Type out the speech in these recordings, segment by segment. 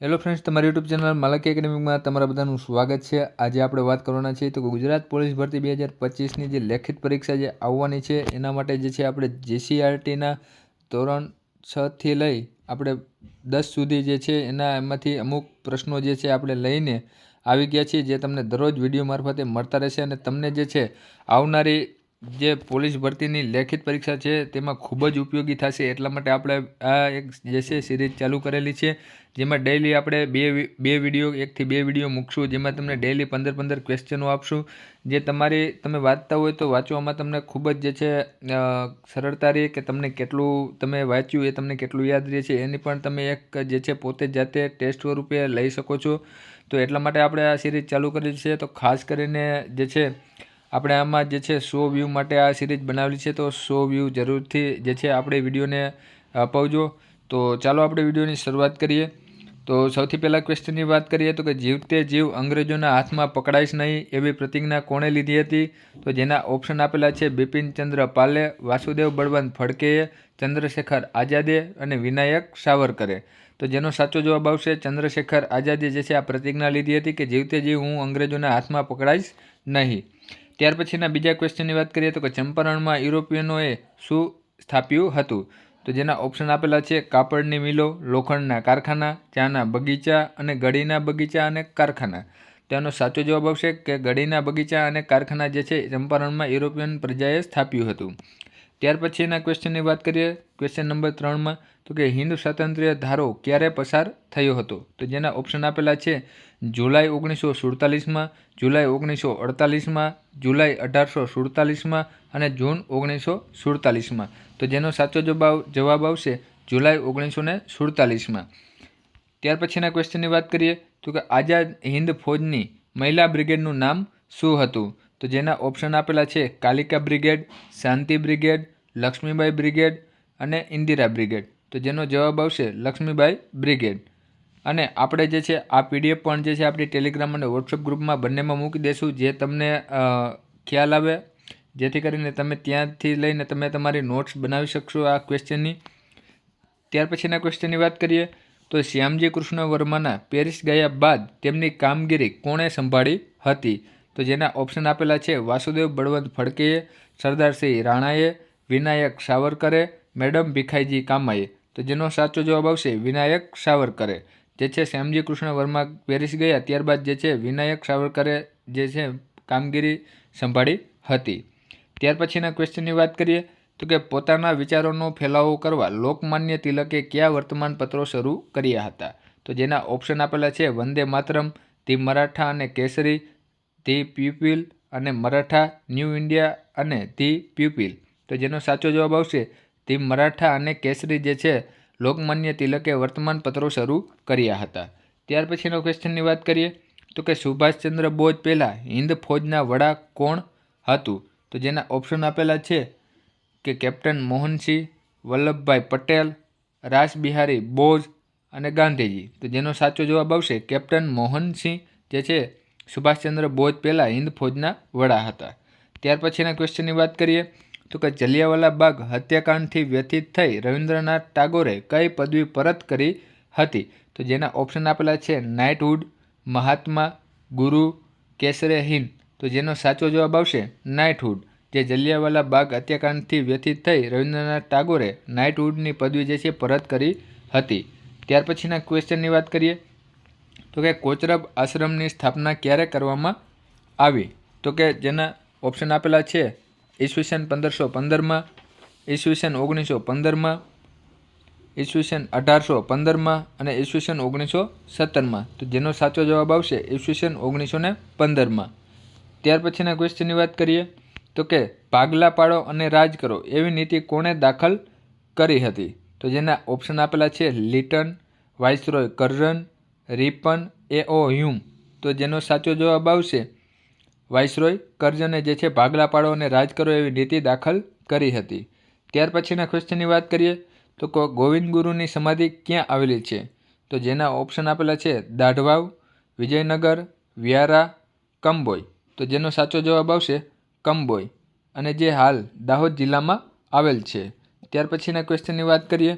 Hello friends તમારી YouTube channel માલકી એકેડેમીમાં તમારા બધાનું સ્વાગત છે. આજે આપણે વાત કરવાના છીએ તો ગુજરાત પોલીસ ભરતી બે હજાર પચીસની જે લેખિત પરીક્ષા જે આવવાની છે, એના માટે જે છે આપણે જેસીઆરટીના ધોરણ છથી લઈ આપણે દસ સુધી જે છે એના એમાંથી અમુક પ્રશ્નો જે છે આપણે લઈને આવી ગયા છીએ, જે તમને દરરોજ વીડિયો મારફતે મળતા રહેશે અને તમને જે છે આવનારી જે પોલીસ ભરતીની લેખિત પરીક્ષા છે, તેમાં ખૂબ જ ઉપયોગી થશે. એટલા માટે આપણે આ એક જે છે સિરીઝ ચાલુ કરેલી છે, જેમાં ડેઈલી આપણે બે બે વીડિયો એકથી બે વીડિયો મૂકશું, જેમાં તમને ડેઈલી પંદર પંદર ક્વેશ્ચનો આપશું. જે તમારી, તમે વાંચતા હોય તો વાંચવામાં તમને ખૂબ જ જે છે સરળતા રહે કે તમને કેટલું તમે વાંચ્યું, એ તમને કેટલું યાદ રહે છે. એની પણ તમે એક જે છે પોતે જાતે ટેસ્ટ સ્વરૂપે લઈ શકો છો. તો એટલા માટે આપણે આ સિરીઝ ચાલુ કરેલી છે. તો ખાસ કરીને જે છે આપણે આમાં જે છે સો વ્યૂ માટે આ સિરીઝ બનાવેલી છે, તો સો વ્યૂ જરૂરથી જે છે આપણે વિડીયોને અપાવજો તો ચાલો આપણે વિડીયોની શરૂઆત કરીએ. તો સૌથી પહેલાં ક્વેશ્ચનની વાત કરીએ તો કે જીવતે જીવ અંગ્રેજોના હાથમાં પકડાઈશ નહીં એવી પ્રતિજ્ઞા કોણે લીધી હતી? તો જેના ઓપ્શન આપેલા છે બિપિનચંદ્ર પાલે, વાસુદેવ બળવંત ફડકેએ ચંદ્રશેખર આઝાદે અને વિનાયક સાવરકરે. તો જેનો સાચો જવાબ આવશે, ચંદ્રશેખર આઝાદે જે છે આ પ્રતિજ્ઞા લીધી હતી કે જીવતે જીવ હું અંગ્રેજોના હાથમાં પકડાઈશ નહીં. ત્યાર પછીના બીજા ક્વેશ્ચનની વાત કરીએ તો કે ચંપારણમાં યુરોપિયનોએ શું સ્થાપ્યું હતું? તો જેના ઓપ્શન આપેલા છે કાપડની મિલો, લોખંડના કારખાના, ચાના બગીચા અને ગળીના બગીચા અને કારખાના. તેનો સાચો જવાબ આવશે કે ગળીના બગીચા અને કારખાના જે છે ચંપારણમાં યુરોપિયન પ્રજાએ સ્થાપ્યું હતું. ત્યાર પછીના ક્વેશ્ચનની વાત કરીએ ક્વેશ્ચન નંબર ત્રણમાં તો કે હિન્દ સ્વાતંત્ર્ય ધારો ક્યારે પસાર થયો હતો? તો જેના ઓપ્શન આપેલા છે, જુલાઈ ઓગણીસો સુડતાલીસમાં જુલાઈ ઓગણીસો અડતાલીસમાં જુલાઈ અઢારસો સુડતાલીસમાં અને જૂન ઓગણીસો સુડતાલીસમાં તો જેનો સાચો જવાબ જવાબ આવશે જુલાઈ ઓગણીસો ને સુડતાલીસમાં ત્યાર પછીના ક્વેશ્ચનની વાત કરીએ, તો કે આઝાદ હિન્દ ફૌજની મહિલા બ્રિગેડનું નામ શું હતું? તો જેના ઓપ્શન આપેલા છે Kalika brigade, Shanti brigade Laxmibai brigade અને ઇન્દિરા બ્રિગેડ. તો જેનો જવાબ આવશે લક્ષ્મીબાઈ બ્રિગેડ. અને આપણે જે છે, આ પીડીએફ પણ જે છે, આપણી ટેલિગ્રામ અને વોટ્સઅપ ગ્રુપમાં બંનેમાં મૂકી દઈશું જે તમને ખ્યાલ આવે. જેથી કરીને તમે ત્યાંથી લઈને તમે તમારી નોટ્સ બનાવી શકશો આ ક્વેશ્ચનની ત્યાર પછીના ક્વેશ્ચનની વાત કરીએ, તો શ્યામજી કૃષ્ણ વર્માના પેરિસ ગયા બાદ તેમની કામગીરી કોણે સંભાળી હતી? તો જેના ઓપ્શન આપેલા છે, વાસુદેવ બળવંત ફડકેએ સરદારસિંહ રાણાએ વિનાયક સાવરકરે, મેડમ ભીખાઈજી કામાએ. તો જેનો સાચો જવાબ આવશે, વિનાયક સાવરકરે. જે છે શ્યામજી કૃષ્ણ વર્મા પેરિસ ગયા, ત્યારબાદ જે છે વિનાયક સાવરકરે જે છે કામગીરી સંભાળી હતી. ત્યાર પછીના ક્વેશ્ચનની વાત કરીએ, તો કે પોતાના વિચારોનો ફેલાવો કરવા લોકમાન્ય તિલકે કયા વર્તમાનપત્રો શરૂ કર્યા હતા? તો જેના ઓપ્શન આપેલા છે, વંદે માતરમ, ધી મરાઠા અને કેસરી, ધી પ્યુપિલ અને મરાઠા, ન્યૂ ઇન્ડિયા અને ધી પ્યુપિલ તો જેનો સાચો જવાબ આવશે તે મરાઠા અને કેસરી જે છે, લોકમાન્ય તિલકે વર્તમાનપત્રો શરૂ કર્યા હતા. ત્યાર પછીનો ક્વેશ્ચનની વાત કરીએ, તો કે સુભાષચંદ્ર બોઝ પહેલાં હિન્દ ફોજના વડા કોણ હતું? તો જેના ઓપ્શન આપેલા છે કે કેપ્ટન મોહનસિંહ, વલ્લભભાઈ પટેલ, રાસબિહારી બોઝ અને ગાંધીજી. તો જેનો સાચો જવાબ આવશે, કેપ્ટન મોહનસિંહ જે છે, સુભાષચંદ્ર બોઝ પહેલાં હિન્દ ફોજના વડા હતા. ત્યાર પછીના ક્વેશ્ચનની વાત કરીએ તો કે જલિયાવાલા બાગ હત્યાકાંડથી વ્યથિત થઈ રવિન્દ્રનાથ ટાગોરે કઈ પદવી પરત કરી હતી? તો જેના ઓપ્શન આપેલા છે નાઇટહુડ મહાત્મા, ગુરુ, કેસરે હિંદ તો જેનો સાચો જવાબ આવશે નાઇટહુડ જે જલિયાવાલા બાગ હત્યાકાંડથી વ્યથિત થઈ રવિન્દ્રનાથ ટાગોરે નાઇટહુડની પદવી જે છે પરત કરી હતી. ત્યાર પછીના ક્વેશ્ચનની વાત કરીએ. તો કે કોચરબ આશ્રમની સ્થાપના ક્યારે કરવામાં આવી? તો કે જેના ઓપ્શન આપેલા છે ઈસવીસન પંદરસો પંદરમાં, ઈસવીસન ઓગણીસો પંદરમાં, ઈસવીસન અઢારસો પંદરમાં અને ઈસવીસન ઓગણીસો સત્તરમાં. તો જેનો સાચો જવાબ આવશે ઈસવીસન ઓગણીસો ને પંદરમાં. ત્યાર પછીના ક્વેશ્ચનની વાત કરીએ, તો કે ભાગલા પાડો અને રાજ કરો એવી નીતિ કોણે દાખલ કરી હતી? તો જેના ઓપ્શન આપેલા છે Lytton, viceroy Curzon Ripon, A O Hume. તો જેનો સાચો જવાબ આવશે વાઇસરોય કર્જને જે છે ભાગલા પાડો અને રાજ કરો એવી નીતિ દાખલ કરી હતી. ત્યાર પછીના ક્વેશ્ચનની વાત કરીએ તો ગોવિંદ ગુરુની સમાધિ ક્યાં આવેલી છે? તો જેના ઓપ્શન આપેલા છે દાઢવાવ, વિજયનગર, વ્યારા કંબોય તો જેનો સાચો જવાબ આવશે કંબોય અને જે હાલ દાહોદ જિલ્લામાં આવેલ છે. ત્યાર પછીના ક્વેશ્ચનની વાત કરીએ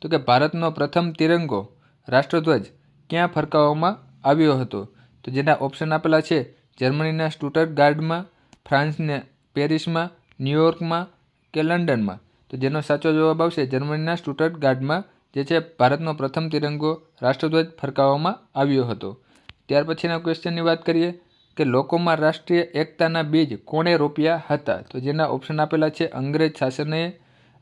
તો કે ભારતનો પ્રથમ તિરંગો રાષ્ટ્રધ્વજ ક્યાં ફરકાવવામાં આવ્યો હતો? તો જેના ઓપ્શન આપેલા છે જર્મનીના સ્ટુટર્ટ ગાર્ડમાં ફ્રાન્સને પેરિસમાં, ન્યુયોર્કમાં કે લંડનમાં? તો જેનો સાચો જવાબ આવશે જર્મનીના સ્ટુટર્ટ ગાર્ડમાં જે છે ભારતનો પ્રથમ તિરંગો રાષ્ટ્રધ્વજ ફરકાવવામાં આવ્યો હતો. ત્યાર પછીના ક્વેશ્ચનની વાત કરીએ કે લોકોમાં રાષ્ટ્રીય એકતાના બીજ કોણે રોપ્યા હતા? તો જેના ઓપ્શન આપેલા છે અંગ્રેજ શાસને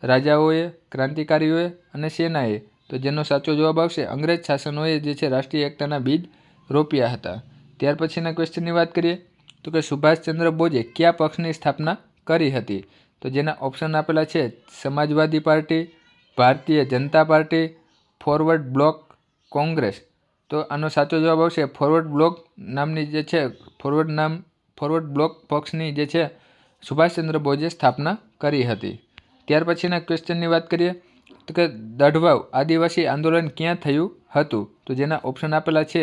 રાજાઓએ, ક્રાંતિકારીઓએ અને સેનાએ. તો જેનો સાચો જવાબ આવશે અંગ્રેજ શાસનોએ જે છે રાષ્ટ્રીય એકતાના બીજ રોપ્યા હતા. ત્યાર પછીના ક્વેશ્ચનની વાત કરીએ તો કે સુભાષચંદ્ર બોઝે કયા પક્ષની સ્થાપના કરી હતી? તો જેના ઓપ્શન આપેલા છે, Samajwadi party, Bharatiya Janata party forward bloc Congress. તો આનો સાચો જવાબ આવશે ફોરવર્ડ બ્લોક નામની જે છે ફોરવર્ડ નામ ફોરવર્ડ બ્લોક પક્ષની જે છે, સુભાષચંદ્ર બોઝે સ્થાપના કરી હતી. ત્યાર પછીના ક્વેશ્ચનની વાત કરીએ તો કે દઢવાવ આદિવાસી આંદોલન ક્યાં થયું હતું? તો જેના ઓપ્શન આપેલા છે,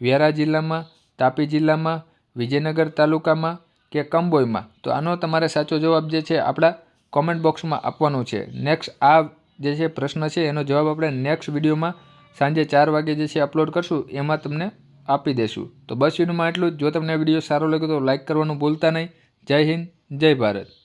વ્યારા જિલ્લામાં તાપી જિલ્લામાં, વિજયનગર તાલુકામાં કે કંબોઈમાં તો આનો તમારે સાચો જવાબ જે છે આપણા કોમેન્ટ બોક્સમાં આપવાનો છે. નેક્સ્ટ આ જે છે પ્રશ્ન છે, એનો જવાબ આપણે નેક્સ્ટ વિડીયોમાં સાંજે ચાર વાગે જે છે અપલોડ કરશું, એમાં તમને આપી દેશું. તો બસ વિડીયોમાં એટલું જ. જો તમને વીડિયો સારો લાગ્યો તો લાઇક કરવાનું ભૂલતા નહીં. જય હિન્દ, જય ભારત.